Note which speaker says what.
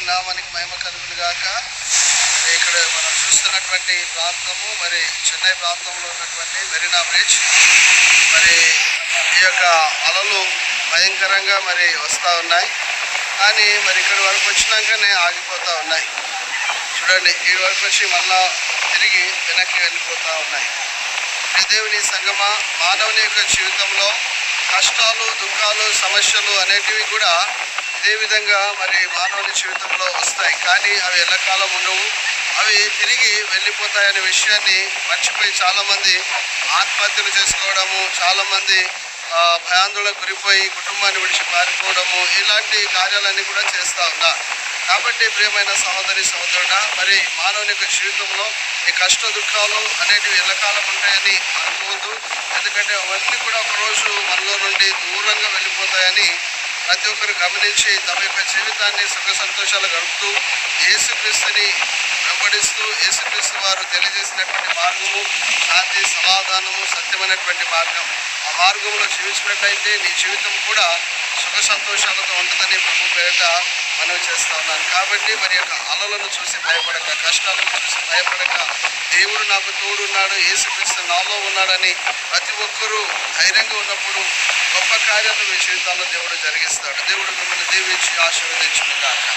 Speaker 1: దేవుని నామానికి మహిమ కలుగును గాక. మరి ఇక్కడ మనం చూస్తున్నటువంటి ప్రాంతము మరి చెన్నై ప్రాంతంలో ఉన్నటువంటి మెరీనా బ్రిడ్జ్. మరి ఈ యొక్క అలలు భయంకరంగా మరి వస్తూ ఉన్నాయి. కానీ మరి ఇక్కడి వరకు వచ్చినాకనే ఆగిపోతూ ఉన్నాయి. చూడండి ఈ వరకు వచ్చి మళ్ళా తిరిగి వెనక్కి వెళ్ళిపోతూ ఉన్నాయి. ప్రియ దేవుని సంగమ మానవుని యొక్క జీవితంలో కష్టాలు దుఃఖాలు సమస్యలు అనేటివి కూడా అదేవిధంగా మరి మానవుని జీవితంలో వస్తాయి. కానీ అవి ఎల్లకాలం ఉండవు. అవి తిరిగి వెళ్ళిపోతాయనే విషయాన్ని మర్చిపోయి చాలామంది ఆత్మహత్యలు చేసుకోవడము చాలామంది ఆ, భయాందోళనకు గురిపోయి కుటుంబాన్ని విడిచి పారిపోవడము ఇలాంటి కార్యాలన్నీ కూడా చేస్తూ ఉన్నారు. కాబట్టి ప్రియమైన సహోదరి సహోదరుడ మరి మానవుని యొక్క జీవితంలో ఈ కష్ట దుఃఖాలు అనేటివి ఎల్లకాలం ఉంటాయని అనుకోవద్దు. ఎందుకంటే అవన్నీ కూడా ఒకరోజు మనలో నుండి దూరంగా వెళ్ళిపోతాయని ప్రతి ఒక్కరు గమనించి తమ యొక్క జీవితాన్ని సుఖ సంతోషాలు గడుపుతూ యేసుక్రీస్తుని వెంబడిస్తూ యేసుక్రీస్తు వారు తెలియజేసినటువంటి మార్గము శాంతి సమాధానము సత్యమైనటువంటి మార్గం ఆ మార్గంలో జీవించినట్లయితే నీ జీవితం కూడా సుఖ సంతోషాలతో ఉంటుందని ప్రభు పేరిట మనవి చేస్తా ఉన్నాను. కాబట్టి మరి యొక్క అలలను చూసి భయపడక కష్టాలను చూసి భయపడక దేవుడు నాకు తోడున్నాడు ఏసుక్రీస్తు నాలో ఉన్నాడని ప్రతి ఒక్కరూ ధైర్యంగా ఉన్నప్పుడు గొప్ప కార్యాలు మీ జీవితాల్లో దేవుడు జరిగిస్తాడు. దేవుడు మిమ్మల్ని దీవించి ఆశీర్వదించుగాక